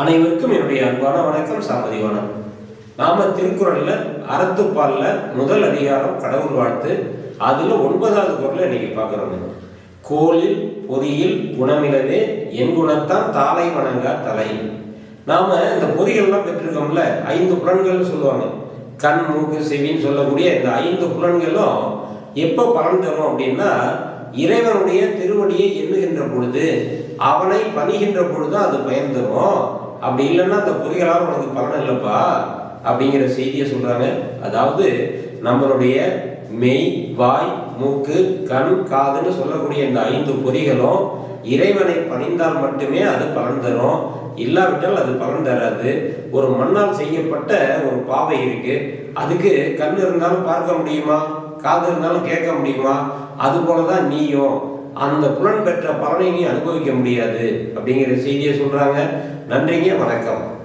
அனைவருக்கும் என்னுடைய அன்பான வணக்கம் சாமதிவானம் நாம திருக்குறள்ல அறத்துப்பால்ல முதல் அதிகாரம் கடவுள் வாழ்த்து. அதுல ஒன்பதாவது குரலை இன்னைக்கு பார்க்குறோங்க கோலில் பொறியில் குணமிலவே என் குணத்தான் தாளை வணங்கா தலை. நாம இந்த பொறிகள்லாம் பெற்றிருக்கோம்ல ஐந்து புலன்கள்னு சொல்லுவாங்க. கண் மூக்கு செவின்னு சொல்லக்கூடிய இந்த ஐந்து புலன்களும் எப்போ பலன் தரும் அப்படின்னா இறைவனுடைய திருவடியை எண்ணுகின்ற பொழுது அவனை பணிகின்ற பொழுது அது பயன் தரும். அப்படி இல்லைன்னா அந்த பொறிகளால் உனக்கு பலன் இல்லைப்பா அப்படிங்கிற செய்தியை சொல்றாங்க. அதாவது நம்மளுடைய மெய் வாய் மூக்கு கண் காதுன்னு சொல்லக்கூடிய இந்த ஐந்து பொறிகளும் இறைவனை பணிந்தால் மட்டுமே அது பலன் தரும். இல்லாவிட்டால் அது பலன் தராது. ஒரு மண்ணால் செய்யப்பட்ட ஒரு பாவை இருக்கு. அதுக்கு கண் இருந்தாலும் பார்க்க முடியுமா? காது இருந்தாலும் கேட்க முடியுமா? அது போலதான் நீயும். அந்த புலன் பெற்ற பலனை நீ அனுபவிக்க முடியாது. அப்படிங்கிற செய்தியை சொல்றாங்க. நன்றிங்க வணக்கம்.